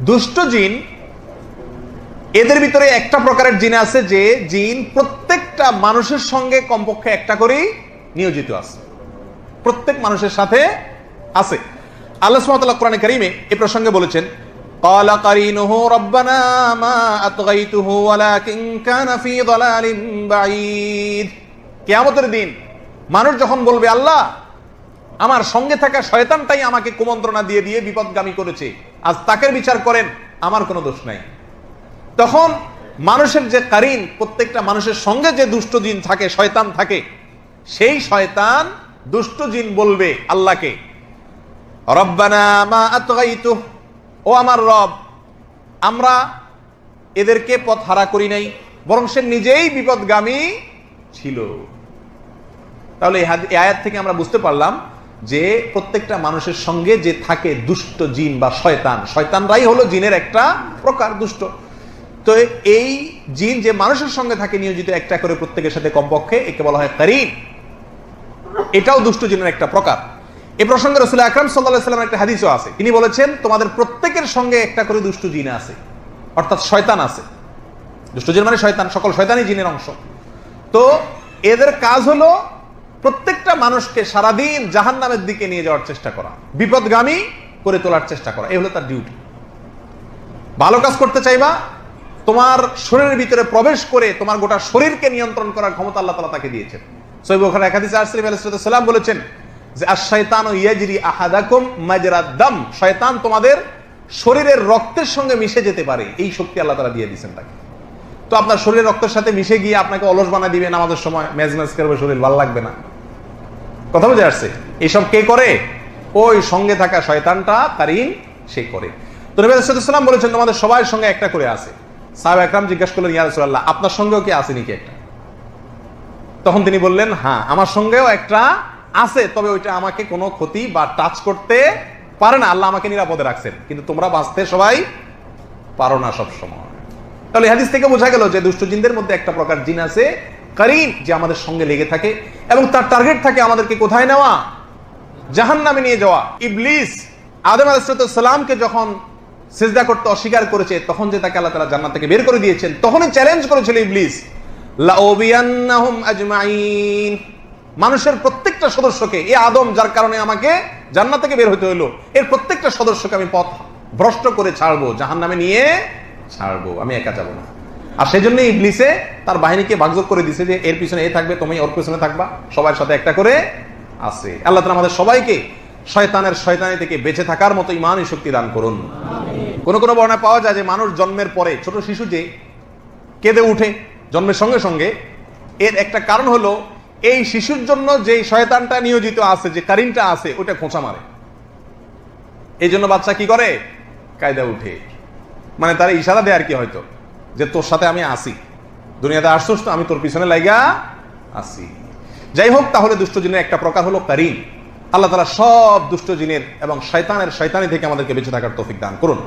দুষ্ট জিন এদের ভিতরে একটা প্রকারের জিন আছে যে জিন প্রত্যেকটা মানুষের সঙ্গে কমপক্ষে একটা করেই নিয়োজিত আছে প্রত্যেক মানুষের সাথে আছে আল্লাহ সুবহানাহু কোরআনে কারীমে এই প্রসঙ্গে বলেছেন قال قرينه ربنا ما أطغيته ولكن كان في ضلال بعيد কিয়ামতের দিন মানুষ যখন বলবে আল্লাহ আমার সঙ্গে থাকা শয়তানটাই আমাকে কুমন্ত্রণা দিয়ে দিয়ে বিপদগামী করেছে আজ তাকে বিচার করেন, আমার কোনো দোষ নাই। তখন মানুষের যে কারিন, প্রত্যেকটা মানুষের সঙ্গে যে দুষ্ট জিন থাকে, শয়তান থাকে, সেই শয়তান দুষ্ট জিন বলবে আল্লাহকে, রব্বানা ও আমার রব, আমরা এদেরকে পথ হারা করি নাই, বরং সে নিজেই বিপদগামী ছিল। তাহলে এই আয়াত থেকে আমরা বুঝতে পারলাম যে প্রত্যেকটা মানুষের সঙ্গে যে থাকে দুষ্ট জিন বা শয়তান, শয়তানরাই হলো জিনের একটা প্রকার দুষ্ট। তো এই জিন যে মানুষের সঙ্গে থাকে নিয়োজিত একটা করে প্রত্যেকের সাথে কমপক্ষে একে বলা হয় কারিন এটাও দুষ্ট জিনের একটা প্রকার। এই প্রসঙ্গে রসুল আকরাম সাল্লাহ সাল্লামের একটা হাদিসও আছে। তিনি বলেছেন, তোমাদের প্রত্যেকের সঙ্গে একটা করে দুষ্ট জিন আছে, অর্থাৎ শয়তান আছে। দুষ্ট জিন মানে শয়তান, সকল শয়তানই জিনের অংশ। তো এদের কাজ হলো প্রত্যেকটা মানুষকে সারাদিন জাহান নামের দিকে নিয়ে যাওয়ার চেষ্টা করা, বিপদগামী করে তোলার চেষ্টা করা এই হলো তার ডিউটি ভালো কাজ করতে চাইবা, তোমার শরীরের ভিতরে প্রবেশ করে তোমার গোটা শরীরকে নিয়ন্ত্রণ করার ক্ষমতা আল্লাহ তালা তাকে দিয়েছেন। সৈব ওখানে একাদিস আসরিফ আলাইসালাম বলেছেন যে আর শয়তান ও ইয়াজরি আহাদাকুম মাজরাদ দাম শয়তান তোমাদের শরীরের রক্তের সঙ্গে মিশে যেতে পারে, এই শক্তি আল্লাহ তালা দিয়ে দিয়েছেন তাকে। তো আপনার শরীরের রক্তের সাথে মিশে গিয়ে আপনাকে অলস বানা দিবেন আমাদের সময় ম্যাজ ম্যাজ করবে শরীর, ভালো লাগবে না। কথা বুঝে আসছে? এসব কে করে? ওই সঙ্গে থাকা শয়তানটা কারিন সে করে। তো নবী সাল্লাম বলেছেন, তোমাদের সবার সঙ্গে একটা করে আছে। সাহেব একরাম জিজ্ঞাসা করলেন, ইয়া রাসূলুল্লাহ, আপনার সঙ্গেও কি আছে নাকি একটা? তখন তিনি বললেন হ্যাঁ আমার সঙ্গেও একটা আছে, তবে ওইটা আমাকে কোনো ক্ষতি বা টাচ করতে পারে না। আল্লাহ আমাকে নিরাপদে রাখছেন। কিন্তু তোমরা বাঁচতে সবাই পারো না সব সময় তাহলে হাদিস থেকে বোঝা গেল যে দুষ্ট জিনদের মধ্যে একটা প্রকার জিন আছে, কারিন, যে আমাদের সঙ্গে লেগে থাকে। এবং তার টার্গেট থাকে আমাদেরকে কোথায় নেওয়া? জাহান নামে নিয়ে যাওয়া। ইবলিস আদম আলাইসালামকে যখন সিজদা করতে অস্বীকার করেছে, তখন যে তাকে আল্লাহ তালা জান্নাত থেকে বের করে দিয়েছেন, তখনই চ্যালেঞ্জ করেছিল ইবলিস। মানুষের প্রত্যেকটা সদস্যকে, এ আদম যার কারণে আমাকে জান্নাত থেকে বের হতে হলো, এর প্রত্যেকটা সদস্যকে আমি পথ ভ্রষ্ট করে ছাড়বো জাহান নামে নিয়ে ছাড়বো, আমি একা যাব না। আর সেই জন্য ইবলিসে তার বাহিনীকে ভাগযোগ করে দিছে যে এর পিছনে এ থাকবে তুমি ওর পিছনে থাকবা। সবার সাথে একটা করে আছে। আল্লাহ তালা আমাদের সবাইকে শয়তানের শয়তানি থেকে বেঁচে থাকার মতো ইমানই শক্তি দান করুন। কোন কোন বর্ণায় পাওয়া যায় যে মানুষ জন্মের পরে ছোট শিশু যে কেঁদে উঠে জন্মের সঙ্গে সঙ্গে এর একটা কারণ হলো এই শিশুর জন্য যে শয়তানটা নিয়োজিত আছে যে কারিনটা আছে ওটা খোঁচা মারে। এই জন্য বাচ্চা কি করে? কায়দা উঠে। মানে তার ইশারা দেয় আর কি হয়তো। যে তোর সাথে আমি আসি দুনিয়াতে আসছোস তো, আমি তোর পিছনে লাইগা আসি যাই হোক, তাহলে দুষ্ট জিনের একটা প্রকার হলো কারিম। আল্লাহ তালা সব দুষ্ট জিনের এবং শয়তানের শয়তানি থেকে আমাদেরকে বেঁচে থাকার তৌফিক দান করুন।